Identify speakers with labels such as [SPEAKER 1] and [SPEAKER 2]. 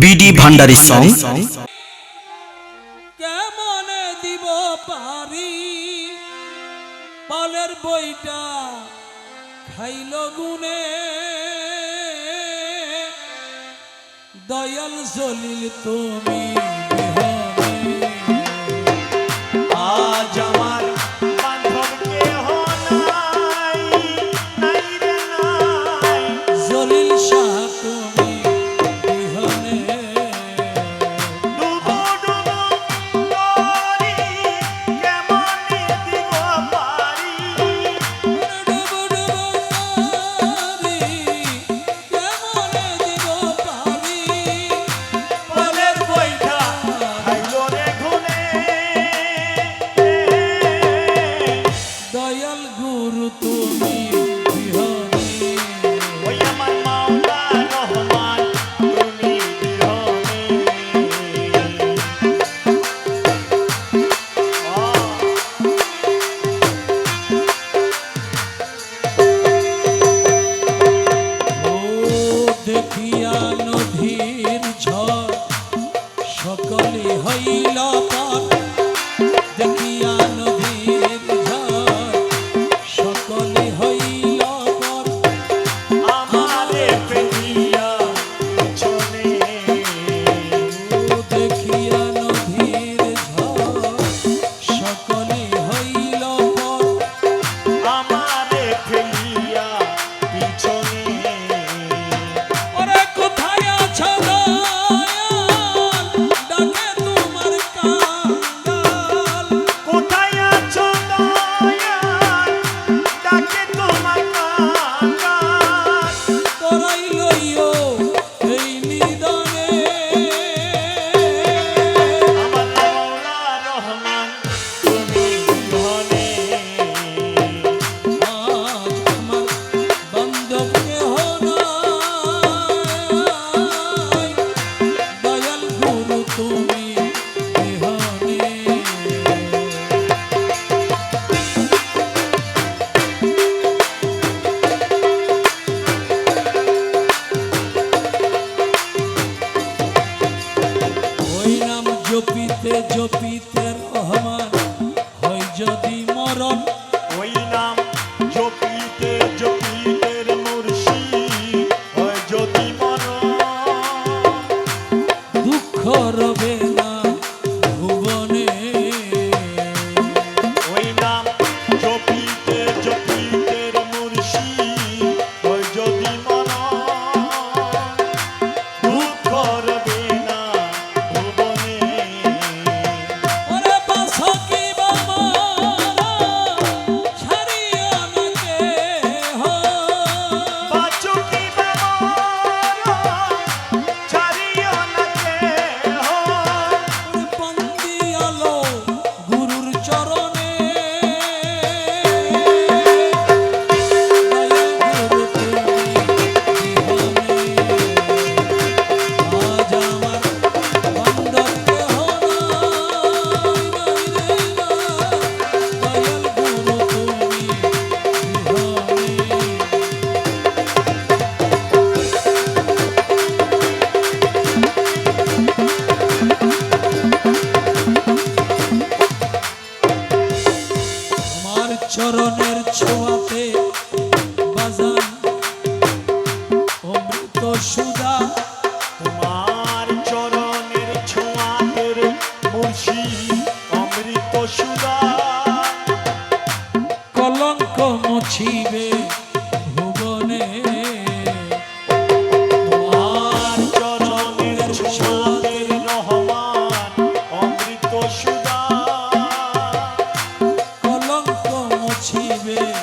[SPEAKER 1] BD Bhandari song
[SPEAKER 2] কেমন দিব পারি? পালের বইটা খাইল গুনে দয়াল চলিল তুমি You other. জপিতে জপিতে রহমান হয় যদি
[SPEAKER 3] চরণের ছোঁয়াতে বাজান
[SPEAKER 2] অমৃত সুদা te ver.